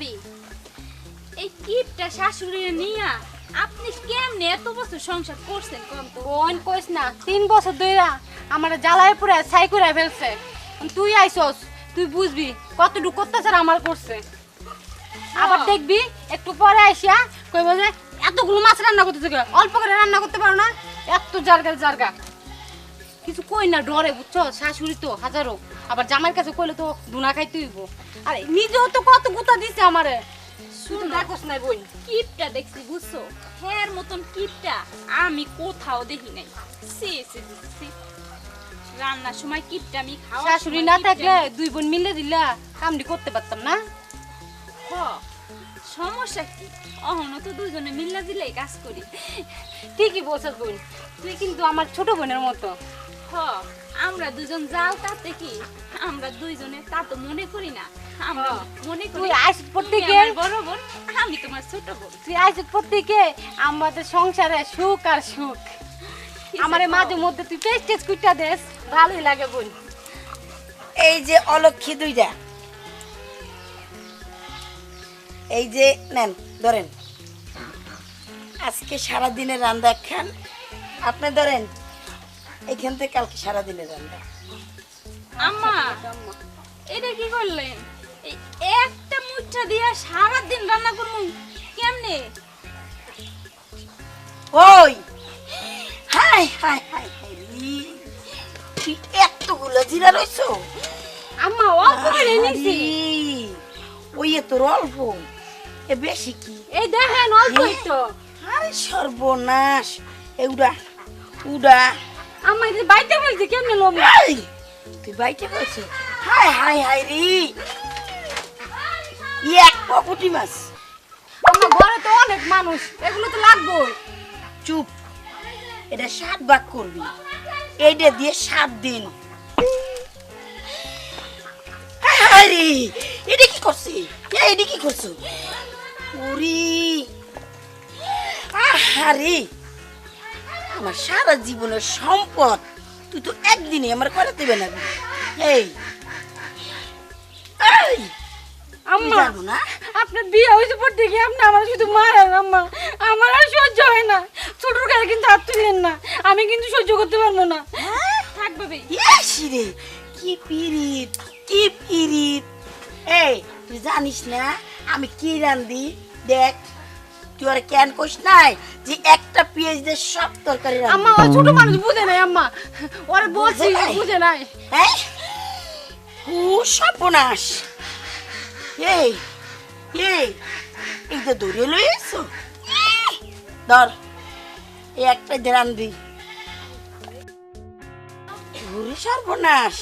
ভাবি এই কিপটা শাশুড়ি নিয়া আপনি কেমনে এত বছর সংসার করছেন কম তো বোন কইস না তিন বছর ধইরা আমার জ্বালায় পুরা ছাই করে ফেলছে। তুই আইসস তুই বুঝবি কতটুকু অত্যাচার আমার করছে। আবার দেখবি একটু পরে আইসা কইব যে এতগুলো মাছ রান্না করতে থেকে অল্প করে রান্না করতে পারো না? এত জারগা জারগা। কিছু কই না ডরে বুঝছ? শাশুড়ি তো হাজারো। আবার জামাইয়ের কাছে কইলে তো ধুনা খাইতে হইব। আর নিজেও তো কত গুতা দিছে আমারে। শুন। দেখোস নাই বোন কিপটা দেখছি বুঝছ? হের মতন কিপটা আমি কোথাও দেখি নাই। সি সি সি রান্নার সময় কিপটা আমি খাওয়া শাশুড়ি না থাকলে দুই বোন মিলে দিলা কামড়ি করতে পারতাম না। সমস্যা কি? অহনো তো দুজনে মিল্লা দিলেই কাজ করি। ঠিকই বলছিস বোন তুই কিন্তু আমার ছোট বোনের মতো। হ আমরা দুজন যাও তাতে কি? আমরা দুইজনে তা তো মনে করি না। আমরা। মনে করি তুই আইস প্রত্যেকে? বড় বোন আমি তোমার ছোট বোন। তুই আইসিস প্রত্যেকে? আমাদের সংসারে সুখ আর সুখ। আমার মাঝে মধ্যে তুই পেস্ট টেস্ট কুইটা দেস ভালোই লাগে বোন। এই যে অলক্ষী দুইটা। এই যে নেন ধরেন। আজকে সারা দিনের রান্না খান। আপনি ধরেন এইখান থেকে কালকে সারা দিনের রান্না আম্মা এটা কি করলেন? একটা মুঠা দিয়া সারা দিন রান্না করব কেমনে? ওই! Hi hi hi hi. তুই এতগুলো জিরা রইছো আম্মা অল্প করে নিছি ওই এ তোর অল্প। এ বেশি কি? এই দেখেন অল্পই তো আরে সর্বনাশ। এ উড়া উড়া। আম্মা এই বাইতে বলছি কেমনে লোম? তুই বাইটে বলছিস হাই হাই হাই রে। ই এক পকুটি মাছ। আমার ঘরে তো অনেক মানুষ এগুলো তো লাগবেই। চুপ। এটা সাত ভাগ করবি। এইটা দিয়ে সাত দিন। আরে এটা কি করছে? এটা কি করছ? ওরে আরে আমার সারা জীবনের সম্পদ তুই তো একদিনে আমার করে দেবে না। এই। এই। আম্মা জানো না। আপনার বিয়ে হয়েছে পর থেকে আপনি আমার শুধু মারেন আম্মা। আমার আর সহ্য হয় না। গায়ে কিন্তু হাত তুলেন না। আমি কিন্তু সহ্য করতে পারব না। থাক ভাবি। ইয়েসি রে কি পিরিত কি পিরিত। এই তুই জানিস না আমি কি রান্ধি? দেখ। তুই আর কেন কইস নাই যে একটা পেঁয়াজ দিয়ে সব তরকারি আম্মা ওই ছোট মানুষ বুঝে নাই আম্মা। ওরে বলছি বুঝে নাই? হ্যাঁ ও সর্বনাশ। এই এই এই তো দৌড়ে লই এসো। ধর এই একটা দিয়ে রান্ধবি ওরে সর্বনাশ।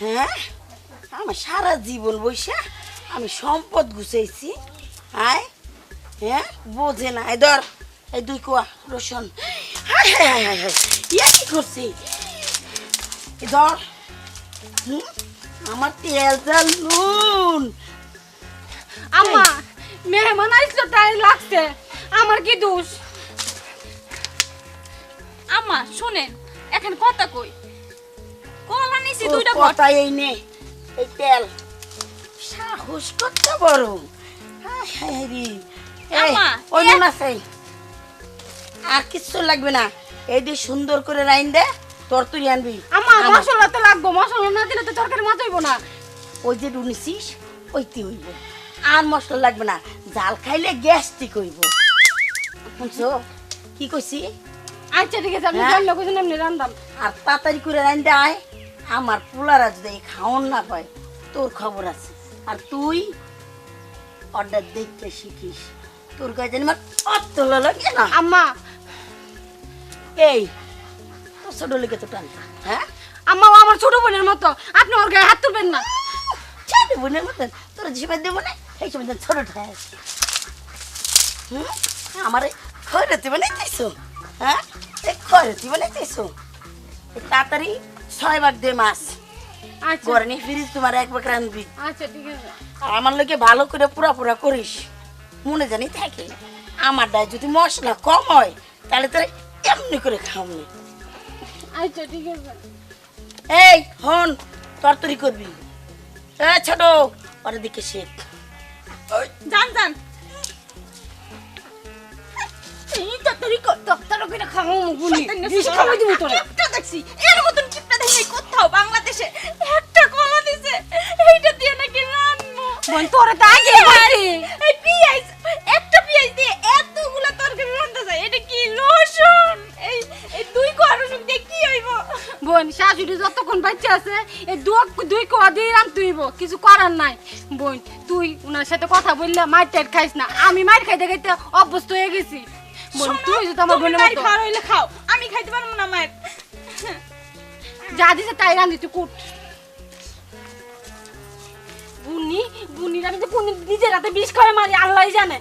হ্যাঁ আমার সারা জীবন বৈশা আমি সম্পদ গুছাইছি। আয় হ্যাঁ? বোঝে না। এই ধর এই দুই কোয়া রসুন। ইয়া কি করছি? ধর হুম, আমার তেল জাল নুন। আম্মা মেহমান আইসলো তাই লাগছে। আমার কি দোষ? আম্মা শুনেন এখন কথা কই। কলা নিছি দুইটা কথা এই নে এই তেল। সাহস কত বড়। হায় হায় হায় রে। এই, আমা, ওই নুন আছে? আর কিচ্ছু লাগবে না। এই দিয়ে সুন্দর করে রাইন দে তোর তুই আনবি। আমার- মশলা তো লাগবো মশলা না দিলে তো তরকারি মাছ হইব না। ওই যে রুনিছিস ওইতে হইব। আর মশলা লাগবে না জাল খাইলে গ্যাস গ্যাস্ট্রিক হইব। শুনছো? কি কইছি? আচ্ছা ঠিক আছে আপনি হ্যাঁ? রান্দাম। আর তাড়াতাড়ি করে রাইন্দে আয়। আমার পোলারা যদি খাওন না পায় তোর খবর আছে। আর তুই অর্ডার দেখতে শিখিস। তোর কাছে আমার অত লাগে না। আম্মা। এই তোর ছোট লেগে তো টান হ্যাঁ? আম্মা ও আমার ছোট বোনের মতো। আপনি ওর গায়ে হাত তুলবেন না। ছেড়ে দেবো না মতন তোর সময় দেবো না এই সময় তো ছোট ঠায় হুম? আমার খয়রতি বানাইতেছো হ্যাঁ? এই খয়রতি বানাইতেছো। তাড়াতাড়ি ছয় ভাগ দে মাছ। আচ্ছা। ঘরে নিয়ে ফিরিস তোমার এক ভাগ রাঁধবি। আচ্ছা ঠিক আছে। আর আমার লোকে ভালো করে পুরা পুরা করিস। মনে জানি থাকে। আমার ডায় যদি মশলা কম হয় তাহলে তোর এমনি করে খাওনি আচ্ছা ঠিক আছে। এই হন তরতরি করবি। এ ছোট ওর দিকে শেখ। ওই যান যান। কর তরকারি করে খাব মুগুনি। বিষ খাব দিব তোরে। কিপটা দেখছি এর মতন কিপটা দেখি কোথাও বাংলাদেশে। একটা কলা দিছে এইটা দিয়ে নাকি রান্না বোন তোরে তো আগে বোন শাশুড়ি যতক্ষণ বাচ্চা আছে এই দুই দুই কোয়া দিয়ে রাম তুইব কিছু করার নাই। বোন তুই ওনার সাথে কথা বললে মার টাইট খাইস না। আমি মার খাইতে খাইতে অভ্যস্ত হয়ে গেছি। বোন তুই যদি আমার তুমি বোনের মতো খাওয়ার হইলে খাও। আমি খাইতে পারব না মায়ের। যা দিছে তাই রান্ধি তুই কুট। বুনি বুনির আমি তো কোন নিজের রাতে বিষ করে মারি আল্লাহ জানে।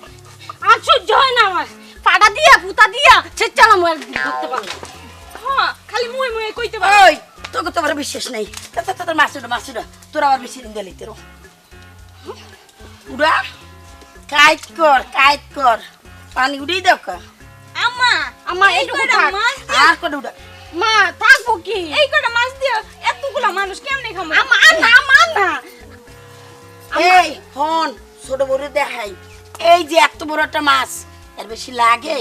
আর সহ্য হয় না আমার। পাটা দিয়া পুতা দিয়া সে চালাম ধরতে পারলাম হ্যাঁ খালি মুই মুই কইতে পারো। ওই তোকে তো আমার বিশ্বাস নাই। তোর মাসুটা মাসুটা তোর আবার বেশি দিন দিলি তোর। উড়া কাইট কর কাইট কর। পানি উড়িয়ে দাও কা। আম্মা আম্মা, এই থাক। মাছ আর করে উড়া মা থাকব কি? এই কটা মাছ দিয়ে এতগুলা মানুষ কেমনে খাব আমা আন্না আমা আন্না। এই ফোন ছোট বড় দেখাই। এই যে এত বড় একটা মাছ এর বেশি লাগে?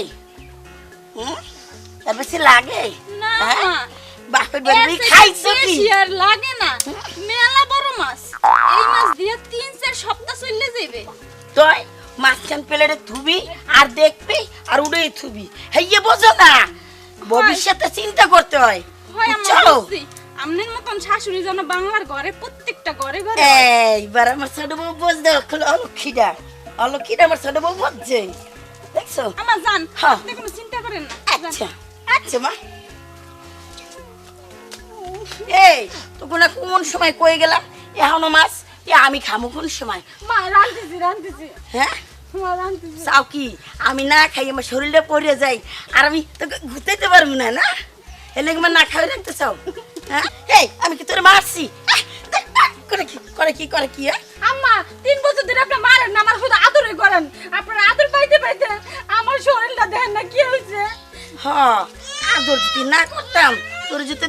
হুম? এর বেশি লাগে? হ্যাঁ? বাপের বাড়ি খাইছো কি? আর লাগে না। মেলা বড় মাছ। এই মাছ দিয়ে তিন চার সপ্তাহ যাবে তুই প্লেটে থুবি আর দেখবি আর উড়েই থুবি। হেয়ে বোঝো না ভবিষ্যতে চিন্তা করতে হয়। আমার আমনের মতন শাশুড়ি যেন বাংলার ঘরে প্রত্যেকটা ঘরে ঘরে এইবার আমার ছোট বউ বুঝতে অলক্ষীটা অলক্ষীটা আমার ছোট বউ বুঝছে দেখছ? আমার জান হ্যাঁ। আপনি কোনো চিন্তা করেন না। আচ্ছা। আচ্ছা মা। এই কোন সময় কই গেলাম? এখনও মাছ এ আমি খামু কোন সময়? মা হ্যাঁ? চাও কি? আমি না খাই আমার শরীরে পড়ে যাই আর আমি তোকে ঘুরতেতে পারব না না? এলে আমার না খাই রাখতে চাও? হ্যাঁ? এই আমি কি তোরে মারছি? করে কি করে কি করে কি হ্যাঁ? আম্মা তিন বছর ধরে আপনি মারেন না আমার শুধু আদরই করেন। আপনার আদর পাইতে পাইতে আমার শরীরটা দেখেন না কি হয়েছে? হ আদর যদি না করতাম তোর যদি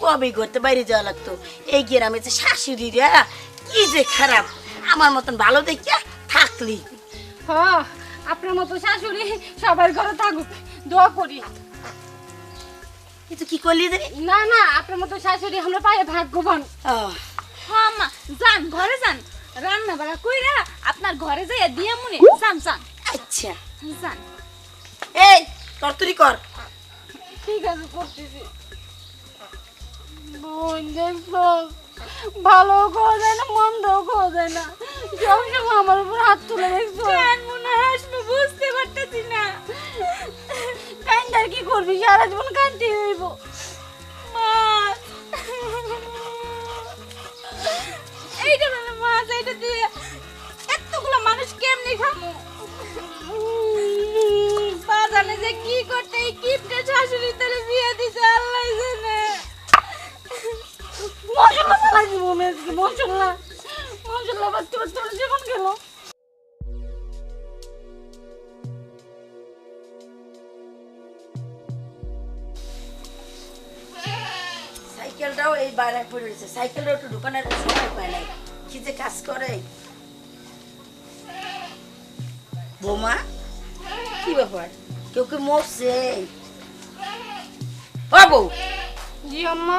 কবে করতে বাইরে যাওয়া লাগতো? এই গ্রামে যে শাশুড়িরা কি যে খারাপ। আমার মতন ভালো দেখিয়া থাকলি। হ আপনার মতো শাশুড়ি সবার ঘরে থাকুক দোয়া করি। কিন্তু কি করলি রে? না না আপনার মতো শাশুড়ি আমরা পায়ে ভাগ্যবান। আহ, হ্যাঁ আম্মা যান ঘরে যান। রান্না বাড়া কইরা আপনার ঘরে যাইয়া দিয়ে মনে যান যান। আচ্ছা। যান। এই তরতরি কর। ঠিক আছে করতেছি। ভালো খাওয়া যায় না মন্দও খাওয়া যায় না। সবসময় আমার উপর হাত তুলে দেখছ। মনে আসবে বুঝতে পারতেছি না। কাইন্দার কি করবি? সারা জীবন কাঁদতে হইব এইটা মানে মাছ এইটা দিয়ে এতগুলো মানুষ কেমনি খামো? বাজানে যে কি করতে, এই কিপটে শাশুড়ি তারে বিয়ে দিছে, আল্লাহ জানে। মশলা দিব মেজকে মশলা মশলা বাচ্চা বাচ্চা জীবন গেল। সাইকেলটাও এই বাইরে পড়ে রয়েছে। সাইকেলটাও একটু দোকানের সময় পায় নাই। কি যে কাজ করে। বোমা? কি ব্যাপার? কেউ কি মরছে? ও বউ। জি আম্মা।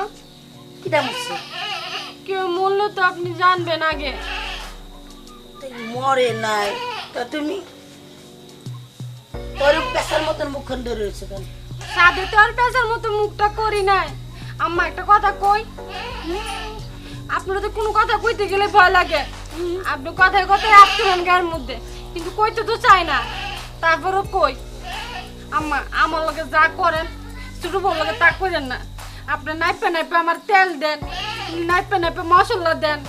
কিটা মরছে কেউ মরলে তো আপনি জানবেন আগে। তাই মরে নাই? তা তুমি? তোর পেশার মতন মুখখন ধরে রয়েছে কেন? সাথে তো আর পেঁচার মতো মুখটা করি নাই। আম্মা একটা কথা কই? আপনারা তো কোনো কথা কইতে গেলে ভয় লাগে। আপনি কথায় কথায় আসতেন গায়ের মধ্যে। কিন্তু কইতে তো চাই না। তারপরও কই? আম্মা, আমার লগে যা করেন, ছোট বউ লগে তা করেন না। আপনি নাইপে নাইপে আমার তেল দেন, নাইপে নাইপে মশলা দেন,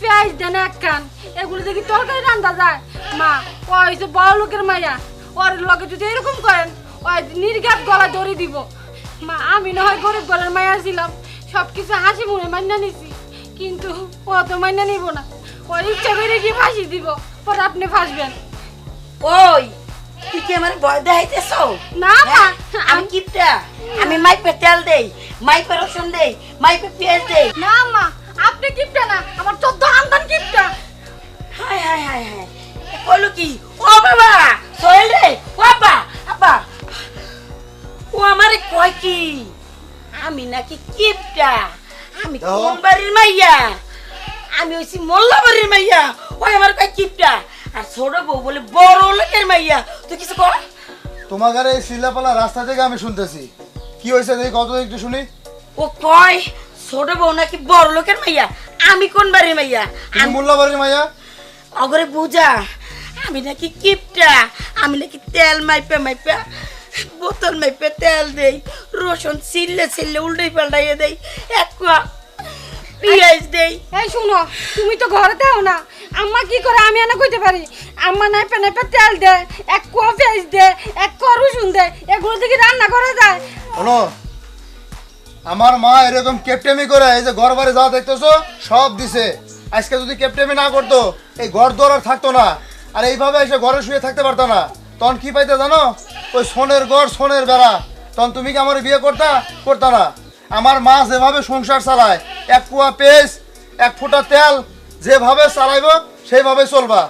পেঁয়াজ দেন এক কান, এগুলো দেখি তরকারি রান্না যায়। মা ও হয়েছে বড় লোকের মাইয়া, ওর লগে যদি এরকম করেন, ওই নির্ঘাত গলা ধরে দিব। মা, আমি না হয় গরিব ঘরের মায়া ছিলাম সব কিছু হাসি মুড়ে মান্না নিছি, কিন্তু ও তো মান্না নিব না। ওর ইচ্ছা করে কি ফাঁসি দিব, পরে আপনি ফাঁসবেন। ওই তুই কি আমার ভয় দেখাইতেছ? না মা। আমি কিপটা। আমি মাইপে তেল দেই মাইপে রসুন দেই মাইপে পেঁয়াজ দেই। না মা আপনি কিপটা না আমার চোদ্দ আন্দান কিপটা। হায় হায় হায় হায়। কইলো কি? ও বাবা সোহেল রে ও আব্বা আব্বা ও আমারে কয় কি? আমি নাকি কিপটা। আমি। কোন বাড়ির মাইয়া? আমি হইছি মোল্লা বাড়ির মাইয়া। ওই আমার কয় কিপটা। আর ছোট বউ বলে বড় লোকের মাইয়া। তুই কিছু কর তোমাদের এই শিলাপালা রাস্তা থেকে আমি শুনতেছি। কি হয়েছে দেখি কত একটু শুনি। ও কয় ছোট বউ নাকি বড় লোকের মাইয়া? আমি কোন বাড়ির মাইয়া? আমি মোল্লাবাড়ির মাইয়া? অগরে বুঝা আমি নাকি কিপটা আমি নাকি তেল মাইপে মাইপে বোতল মাইপে তেল দেই রসুন ছিললে ছিললে উল্টাই পাল্টাইয়ে দেই এক পেঁয়াজ দেই। এই শুনো তুমি তো ঘরে দেও না। আম্মা কি করে আমি এনে কইতে পারি? আম্মা নাইপে নাইপে তেল দে, এক কুয়া পেঁয়াজ দে, এক কুয়া রসুন দে, এগুলো থেকে রান্না করা যায়। শোনো, আমার মা এরকম কেপটেমি করে, এই যে ঘর বাড়ি যা দেখতেছো, সব দিছে। আজকে যদি কেপটেমি না করতো, এই ঘর দোর আর থাকতো না। আর এইভাবে এসে ঘরে শুয়ে থাকতে পারতো না। তখন কি পাইতে জানো? ওই সোনের ঘর, সোনের বেড়া। তখন তুমি কি আমার বিয়ে করতা? করতা না। আমার মা যেভাবে সংসার চালায়, এক কুয়া পেস্ট এক ফোঁটা তেল, যেভাবে চালাইবো, সেইভাবে চলবা।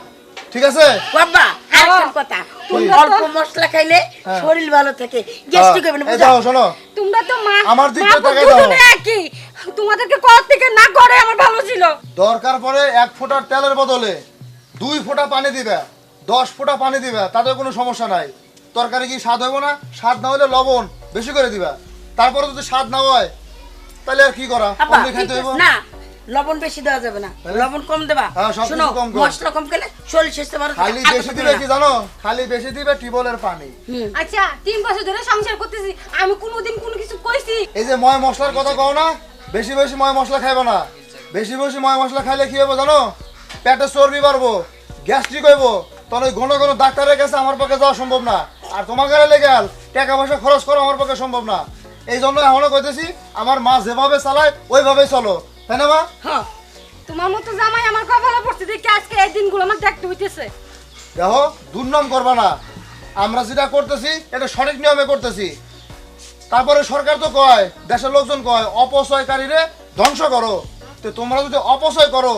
ঠিক আছে? বাবা আরেকটা কথা। তোমরা তো- অল্প মশলা খাইলে হ্যাঁ। শরীর ভালো থাকে। গ্যাস্ট্রিক হবে না এই বুঝা? যাও শোনো। তোমরা তো মা আমার তাকাই দুজনে দাও। একই। তোমাদেরকে কত থেকে না করে আমার ভালো ছিল? দরকার পড়ে এক ফোঁটার তেলের বদলে। দুই ফোঁটা পানি দিবে। দশ ফোঁটা পানি দিবে। তাতে কোনো সমস্যা নাই। তরকারি কি স্বাদ হইব না? স্বাদ না হলে লবণ বেশি করে দিবা। তারপরে যদি স্বাদ না হয় তাহলে আর কি করা? খাইতে হইব? না লবণ বেশি দেওয়া যাবে না। লবণ কম দেবা। হ্যাঁ, কিছু শোনো। মশলা কম খেলে শরীর সুস্থ ভালো। খালি বেশি কিছু দিবে কি জানো? খালি বেশি দিবে টিউবওয়েলের পানি। আচ্ছা তিন বছর ধরে সংসার করতেছি আমি কোনোদিন কোনো কিছু কইছি। এই যে ময় মশলার কথা কও না বেশি বেশি ময় মশলা খাইবে না। বেশি বেশি ময় মশলা খাইলে কি হবে জানো? পেটে চর্বি বাড়বো গ্যাস্ট্রিক হইব। তখন ওই ঘন ঘন ডাক্তারের কাছে আমার পক্ষে যাওয়া সম্ভব না। আর তোমার গাড়ি লেগে গেল টাকা পয়সা খরচ করা আমার পক্ষে সম্ভব না। এই জন্য এখনও কইতেছি আমার মা যেভাবে চালায় ওইভাবেই চলো। তাই না মা? হ্যাঁ তোমার মতো জামাই আমার কপালে পড়ছে দেখি আজকে এই দিনগুলো আমার দেখতে হইতেছে। দেখো দুর্নাম করবা না। আমরা যেটা করতেছি এটা সঠিক নিয়মে করতেছি। তারপরে সরকার তো কয় দেশের লোকজন কয় অপচয়কারীরে ধ্বংস করো। তো তোমরা যদি অপচয় করো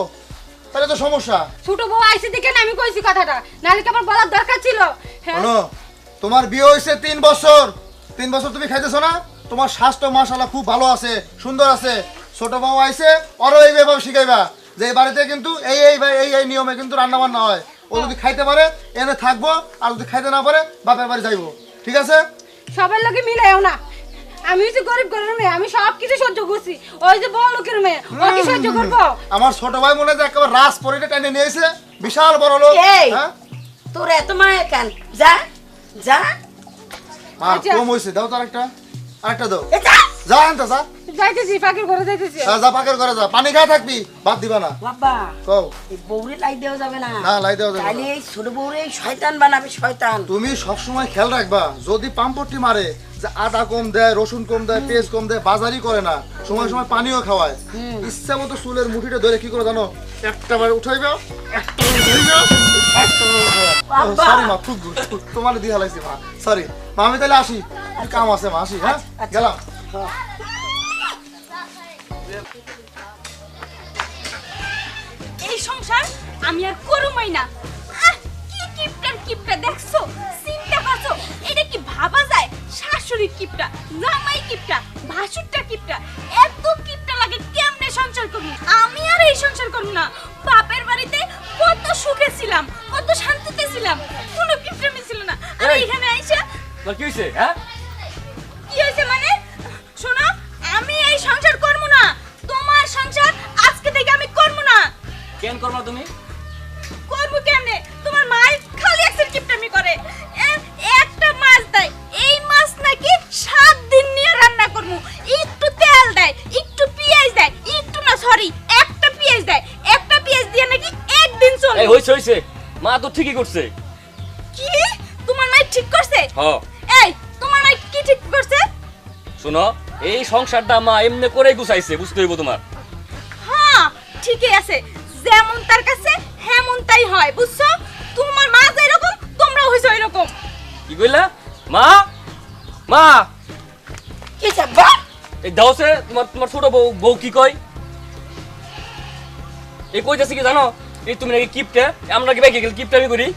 তাহলে তো সমস্যা। ছোট বউ আইসে দেখে না আমি কইছি কথাটা। নাহলে কি আমার বলার দরকার ছিল? হ্যাঁ? শোনো তোমার বিয়ে হয়েছে তিন বছর। তিন বছর তুমি খাইতেছো না? তোমার স্বাস্থ্য মাশাল্লাহ খুব ভালো আছে সুন্দর আছে। ছোট বউ আইছে ওরও এইভাবে শিখাইবা যে এই বাড়িতে কিন্তু এই এই এই এই নিয়মে কিন্তু রান্না বান্না হয়। ও যদি খাইতে পারে এনে থাকব আর যদি খাইতে না পারে বাপের বাড়ি যাইবো। ঠিক আছে? সবার লোকে মিলাইও না। আমি গরিব ঘরের মেয়ে আমি সব কিছু সহ্য করছি। ওই যে বড় লোকের মেয়ে ও কি সহ্য করব? আমার ছোট ভাই মনে হয় যে একেবারে রাস পরিটা টেনে নিয়েছে বিশাল বড় লোক। এই। হ্যাঁ? তোর এত মায়া কেন? যা যা। মা আচ্ছা। কম হয়েছে দাও তো আরেকটা আরেকটা দাও। যা আনতে যা। যাইতেছি ঘরে যাইতেছি। যা, যা পাকের করে যা। পানি খায় থাকবি বাদ দিবা না। বাবা কও। এই বউরে লাই দেওয়া যাবে না। না, লাই দেওয়া যাবে তাহলে এই ছোট বউরে শয়তান বানাবে শয়তান। তুমি সবসময় খেয়াল রাখবা যদি পাম্পটি মারে যে আদা কম দেয় রসুন কম দেয় পেঁয়াজ কম দেয় বাজারই করে না। সময় সময় পানিও খাওয়ায়। ইচ্ছা মতো চুলের মুঠিটা ধরে কি করে জানো? একটা বার উঠাইবে একটা sorry মা খুব তোমার দিয়ে হালাইছি মা। সরি মা আমি তাহলে আসি। কাম আছে মা আসি হ্যাঁ? আচ্ছা। গেলাম। এই সংসার আমি আর করুমাই না। কি কিপটার কিপটা দেখছ? চিন্তা করছ এটা কি ভাবা যায়? শাশুড়ি কিপটা জামাই কিপটা ভাসুরটা কিপটা এত কিপটা লাগে কেমনে সংসার করব? আমি আর এই সংসার করব না। বাপের বাড়িতে কত সুখে ছিলাম কত শান্তিতে ছিলাম কোনো কিপটামি ছিল না। আর। এখানে আইসা কি হ্যাঁ? কেন করবা তুমি? করব কেমনে? তোমার মাই খালি একসের কিপটামি করে। একটা মাছ দেয়। এই মাছ নাকি সাত দিন নিয়ে রান্না করব। একটু তেল দেয় একটু পেঁয়াজ দেয় একটু না সরি একটা পেঁয়াজ দেয়। একটা পেঁয়াজ দিয়ে নাকি একদিন এই চলে হয়েছে হয়েছে মা তো ঠিকই করছে। কি? তোমার মাই ঠিক করছে? হ। এই তোমার মাই কি ঠিক করছে? শোনো এই সংসারটা মা এমনি করেই গুছাইছে বুঝতে হইব তোমার। হ্যাঁ ঠিকই আছে। যেমন তার কাছে হেমন তাই হয় বুঝছ? তোমার মা যেরকম তোমরাও হইছো এরকম। কি কইলা? মা? মা? কি চাব্বা এই দাওসে তোমার তোমার ছোট বউ বউ কি কয়? এই কই যাচ্ছে কি জানো? এই তুমি নাকি কিপটা? আমরা কি বাইকে গেলে কিপটা আমি করি?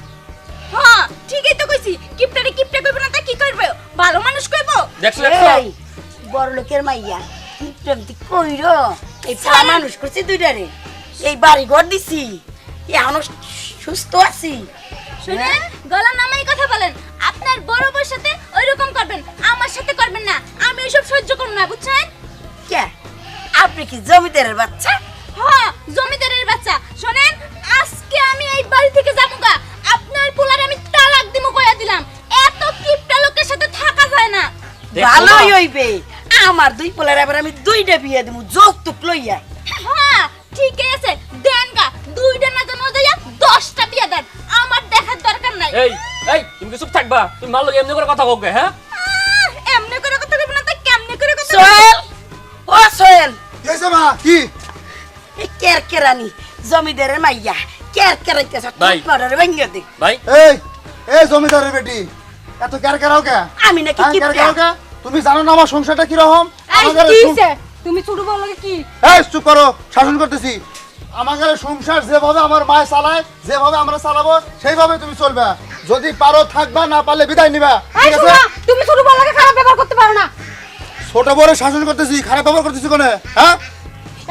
হ্যাঁ ঠিকই তো কইছি। কিপটারে কিপটা কইব না তা কি করবে ভালো মানুষ কইব? দেখছ দেখছ? বড় লোকের মাইয়া কিপ্টেমতি কইর? এই মানুষ করছি দুইটারে। এই বাড়ি ঘর দিছি এখনও সুস্থ আছি? শুনেন গলা নামাই কথা বলেন। আপনার বড় বউর সাথে ওইরকম করবেন আমার সাথে করবেন না। আমি এসব সহ্য করব না বুঝছেন? কে? আপনি কি জমিদারের বাচ্চা? হ্যাঁ জমিদারের বাচ্চা। শুনেন আজকে আমি এই বাড়ি থেকে যাব আপনার পোলার আমি তালাক দিমু কইয়া দিলাম। এত কিপটা লোকের সাথে থাকা যায় না। ভালোই হইবে। আমার দুই পোলার এবার আমি দুইটা বিয়ে দেবো যৌতুক লইয়া। হ্যাঁ ঠিকই আছে। দেন গা দুইটা না জানো যাইয়া দশটা বিয়া দেন। আমার দেখার দরকার নাই। এই এই তুমি কি চুপ থাকবা? তুমি মার লগে এমনি করে কথা হ্যাঁ? এমনি করে কথা কইব না তো কেমনে করে কথা সোহেল ও সোহেল। কি হয়েছে মা? কি? এই কের কেরানি জমিদারের মাইয়া। কের কেরাইতেছ? ভাই। দে। ভাই। এই এই জমিদারের বেটি এত ক্যার ক্যারাও কে? আমি নাকি হ্যাঁ, কি? তুমি জানো না আমার সংসারটা আমাদের কি সং- হইছে? তুমি ছোট বড় লোকে কি? এই চুপ করো শাসন করতেছি। আমাদের সংসার যেভাবে আমার মায় চালায় যেভাবে আমরা চালাবো সেইভাবে তুমি চলবে। যদি পারো থাকবা না পারলে বিদায় নিবা। ঠিক আছে? তুমি ছোট বড় লোকে খারাপ ব্যবহার করতে পারো না। ছোট বড় শাসন করতেছি খারাপ ব্যবহার করতেছি কোনে? হ্যাঁ?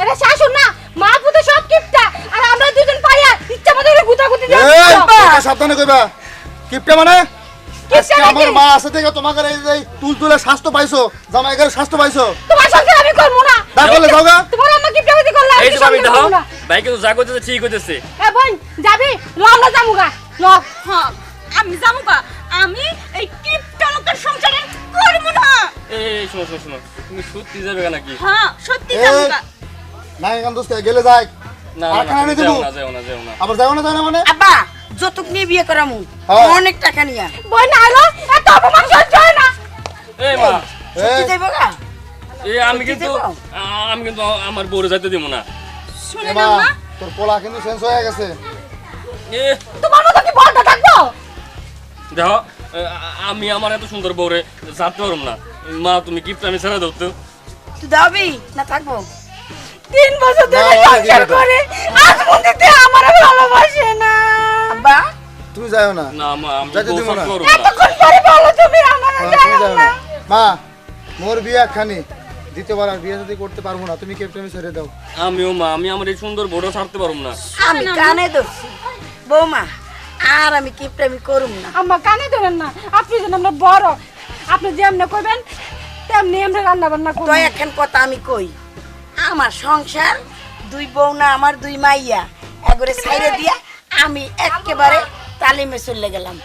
এটা শাশুর না মা পুতে সব কিপটা। আর আমরা দুজন পাইয়া ইচ্ছা মতো করে গুতাগুতি দিয়ে এই সাবধানে কইবা। কিপটা মানে? আজকে আমার নাকি? মা আছে থেকে তোমাকে এই যে স্বাস্থ্য পাইছো জামাই গেলে স্বাস্থ্য পাইছো। তোমার সংসার আমি করব না। না করলে যাও গা তোমার আম্মা করলে? এই যে ভাই কিন্তু যা করতেছে ঠিক হইতেছে এ বোন যাবি? ল আমরা যামুগা। ল। হ্যাঁ আমি যাব গা আমি এই কিপটা লোকের সংসারে করব না। এই শোনো শোনো শোনো। তুমি সত্যি যাবে কেন নাকি? হ্যাঁ সত্যি যাব গা না এখান দোস্ত গেলে যাই। না না, যাও? না যাও না যাও না। আবার যাও না যাও না মানে? আব্বা যৌতুক নিয়ে বিয়ে করামু। অনেক টাকা নিয়া। বোন না এলো এত অপমান সহ্য হয় না। এই মা। সত্যি এই, যাইব গা। এই আমি কিন্তু আমি কিন্তু আমার বউরে যাইতে দিব না। শুনে না তোর পোলা কিন্তু চেঞ্জ হয়ে গেছে। এ। তোমার মতো কি বড়টা থাকব? দেখো আমি আমার এত সুন্দর বউরে যাতে পারুম না। মা তুমি গিফট আমি ছেড়ে দাও তো। তুই দাবি না থাকব। তিন বছর ধরে সংসার করে আজ মন্দিরতে যাও না। না আমি যাইতে দিব না। এতক্ষণ পরে বলো তুমি আমার মা, জানো না। না। মা মোর বিয়ে খানি দ্বিতীয়বার আর বিয়ে যদি করতে পারব না তুমি কেপটেমি ছেড়ে দাও। আমিও মা আমি আমার এই সুন্দর বউটা ছাড়তে পারুম না। আমি কানে ধরছি। বৌমা আর আমি কিপটামি করুম না। আম্মা কানে ধরেন না। আপনি যেন আমরা বড়। আপনি যেমনি করবেন তেমনি আমরা রান্না বান্না তো করব এখন কথা আমি কই। আমার সংসার দুই বউ না আমার দুই মাইয়া। একবারে সাইরে দিয়া আমি একেবারে তালিমে চলে গেলাম।